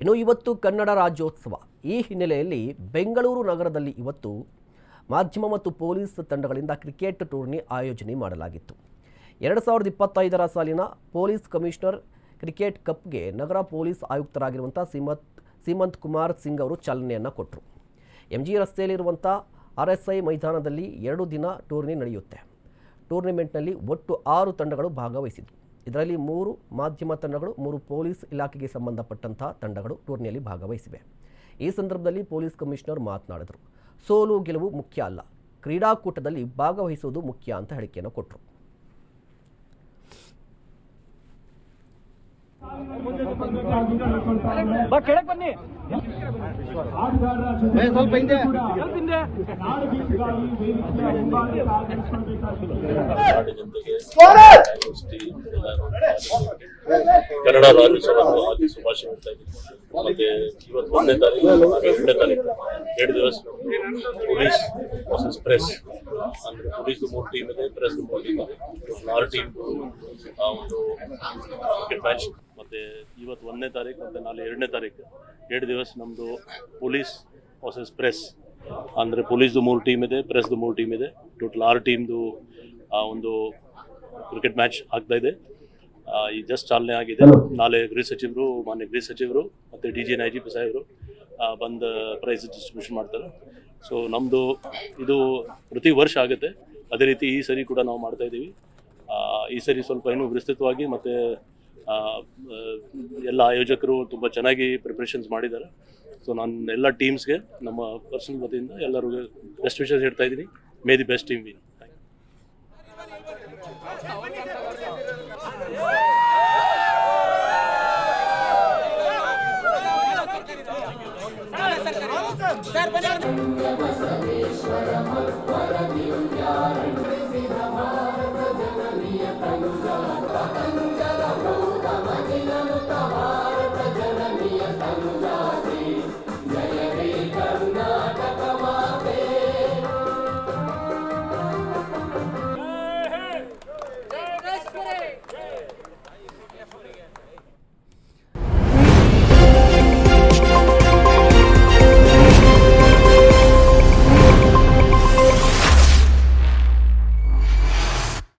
ಇನ್ನು ಇವತ್ತು ಕನ್ನಡ ರಾಜ್ಯೋತ್ಸವ. ಈ ಹಿನ್ನೆಲೆಯಲ್ಲಿ ಬೆಂಗಳೂರು ನಗರದಲ್ಲಿ ಇವತ್ತು ಮಾಧ್ಯಮ ಮತ್ತು ಪೊಲೀಸ್ ತಂಡಗಳಿಂದ ಕ್ರಿಕೆಟ್ ಟೂರ್ನಿ ಆಯೋಜನೆ ಮಾಡಲಾಗಿತ್ತು. ಎರಡು ಸಾವಿರದ ಇಪ್ಪತ್ತೈದರ ಸಾಲಿನ ಪೊಲೀಸ್ ಕಮಿಷನರ್ ಕ್ರಿಕೆಟ್ ಕಪ್ಗೆ ನಗರ ಪೊಲೀಸ್ ಆಯುಕ್ತರಾಗಿರುವಂಥ ಸೀಮಂತ್ ಸೀಮಂತ್ ಕುಮಾರ್ ಸಿಂಗ್ ಅವರು ಚಾಲನೆಯನ್ನು ಕೊಟ್ಟರು ಎಂ ಜಿ ರಸ್ತೆಯಲ್ಲಿರುವಂಥ ಆರ್ ಎಸ್ ಐ ಮೈದಾನದಲ್ಲಿ ಎರಡು ದಿನ ಟೂರ್ನಿ ನಡೆಯುತ್ತೆ. ಟೂರ್ನಿಮೆಂಟ್ನಲ್ಲಿ ಒಟ್ಟು ಆರು ತಂಡಗಳು ಭಾಗವಹಿಸಿದ್ವು ಇದರಲ್ಲಿ ಮೂರು ಮಾಧ್ಯಮ ತಂಡಗಳು, ಮೂರು ಪೊಲೀಸ್ ಇಲಾಖೆಗೆ ಸಂಬಂಧಪಟ್ಟಂತಹ ತಂಡಗಳು ಟೂರ್ನಿಯಲ್ಲಿ ಭಾಗವಹಿಸಿವೆ. ಈ ಸಂದರ್ಭದಲ್ಲಿ ಪೊಲೀಸ್ ಕಮಿಷನರ್ ಮಾತನಾಡಿದರು. ಸೋಲು ಗೆಲುವು ಮುಖ್ಯ ಅಲ್ಲ, ಕ್ರೀಡಾಕೂಟದಲ್ಲಿ ಭಾಗವಹಿಸುವುದು ಮುಖ್ಯ ಅಂತ ಹೇಳಿಕೆಯನ್ನು ಕೊಟ್ಟರು ಬಾ ಕೆಳಕ್ ಬನ್ನಿ ಸ್ವಲ್ಪ ಹಿಂದೆ ಸ್ವಲ್ಪ ಹಿಂದೆ ಕನ್ನಡ ರಾಜ್ಯೋತ್ಸವ ಹಾಗೆ ಶುಭಾಶಯ ಹೇಳ್ತಾ ಇದ್ದೀನಿ ಮತ್ತೆ ಇವತ್ತು ಒಂದನೇ ತಾರೀಕು ಹಾಗೆ ಎರಡನೇ ತಾರೀಕು ಎರಡು ದಿವಸ ಪೊಲೀಸ್ ವರ್ಸಸ್ ಪ್ರೆಸ್ ಅಂದ್ರೆ ಪೊಲೀಸ್ ಮೂರು ಟೀಮ್ ಇದೆ ಪ್ರೆಸ್ ಮೂರು ಟೀಮ್ ಇದೆ ಆರು ಟೀಮ್ ಆ ಒಂದು ಕ್ರಿಕೆಟ್ ಮ್ಯಾಚ್ ಮತ್ತೆ ಇವತ್ತು ಒಂದನೇ ತಾರೀಕು ಮತ್ತು ನಾಳೆ ಎರಡನೇ ತಾರೀಕು. ಎರಡು ದಿವಸ ನಮ್ಮದು ಪೊಲೀಸ್ ವರ್ಸಸ್ ಪ್ರೆಸ್ ಅಂದರೆ ಪೊಲೀಸ್ದು ಮೂರು ಟೀಮ್ ಇದೆ ಪ್ರೆಸ್ದು ಮೂರು ಟೀಮ್ ಇದೆ. ಟೋಟಲ್ ಆರು ಟೀಮ್ದು ಒಂದು ಕ್ರಿಕೆಟ್ ಮ್ಯಾಚ್ ಆಗ್ತಾ ಇದೆ. ಈ ಜಸ್ಟ್ ಚಾಲನೆ ಆಗಿದೆ. ನಾಳೆ ಗೃಹ ಸಚಿವರು ಮಾನ್ಯ ಗೃಹ ಸಚಿವರು ಮತ್ತು D G and I G P ಸಾಹೇಬರು ಬಂದು ಪ್ರೈಸ್ ಡಿಸ್ಟ್ರಿಬ್ಯೂಷನ್ ಮಾಡ್ತಾರೆ. ಸೊ ನಮ್ಮದು ಇದು ಪ್ರತಿ ವರ್ಷ ಆಗುತ್ತೆ. ಅದೇ ರೀತಿ ಈ ಸರಿ ಕೂಡ ನಾವು ಮಾಡ್ತಾ ಇದ್ದೀವಿ. ಈ ಸರಿ ಸ್ವಲ್ಪ ಇನ್ನೂ ವಿಸ್ತೃತವಾಗಿ ಮತ್ತು ಎಲ್ಲ ಆಯೋಜಕರು ತುಂಬ ಚೆನ್ನಾಗಿ ಪ್ರಿಪ್ರೇಷನ್ಸ್ ಮಾಡಿದ್ದಾರೆ. ಸೊ ನಾನು ಎಲ್ಲ ಟೀಮ್ಸ್ಗೆ ನಮ್ಮ ಪರ್ಸನಲ್ ವತಿಯಿಂದ ಎಲ್ಲರಿಗೂ ಬೆಸ್ಟ್ ವಿಷಸ್ ಹೇಳ್ತಾ ಇದ್ದೀನಿ. May the best team win